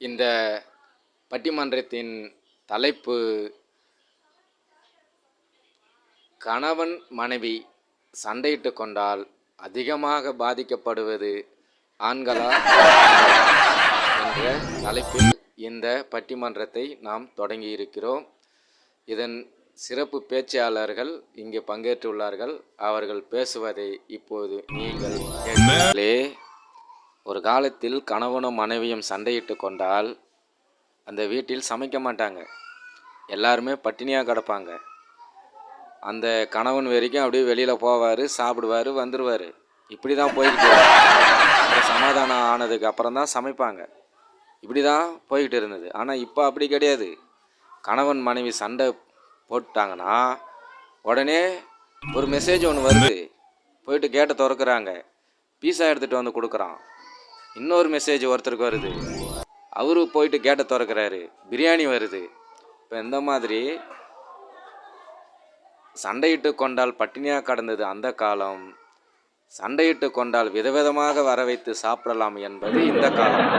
இந்த பட்டிமன்றத்தின் தலைப்பு கணவன் மனைவி சண்டையிட்டு கொண்டால் அதிகமாக பாதிக்கப்படுவது ஆண்களா? என்ற தலைப்பில் இந்த பட்டிமன்றத்தை நாம் தொடங்கியிருக்கிறோம். இதன் சிறப்பு பேச்சாளர்கள் இங்கு பங்கேற்றுள்ளார்கள். அவர்கள் பேசுவதை இப்போது நீங்கள் கேட்களே ஒரு காலத்தில் கணவனும் மனைவியும் சண்டையிட்டு கொண்டால் அந்த வீட்டில் சமைக்க மாட்டாங்க. எல்லாருமே பட்டினியாக கிடப்பாங்க. அந்த கணவன் வரைக்கும் அப்படியே வெளியில் போவார் சாப்பிடுவார் வந்துடுவார் இப்படி தான் போய்கிட்டு சமாதானம் ஆனதுக்கு அப்புறம் தான் சமைப்பாங்க. இப்படி தான் போய்கிட்டு இருந்தது. ஆனால் இப்போ அப்படி கிடையாது. கணவன் மனைவி சண்டை போட்டாங்கன்னா உடனே ஒரு மெசேஜ் ஒன்று வருது. போயிட்டு கேட்டை திறக்கிறாங்க. பீஸா எடுத்துகிட்டு வந்து கொடுக்குறான். இன்னொரு மெசேஜ் ஒருத்தருக்கு வருது. அவரு போயிட்டு கேட்டை திறக்கிறாரு. பிரியாணி வருது. இப்போ இந்த மாதிரி சண்டையிட்டு கொண்டால் பட்டினியாக கடந்தது அந்த காலம். சண்டையிட்டு கொண்டால் விதவிதமாக வர வைத்து சாப்பிடலாம் என்பது இந்த காலம்.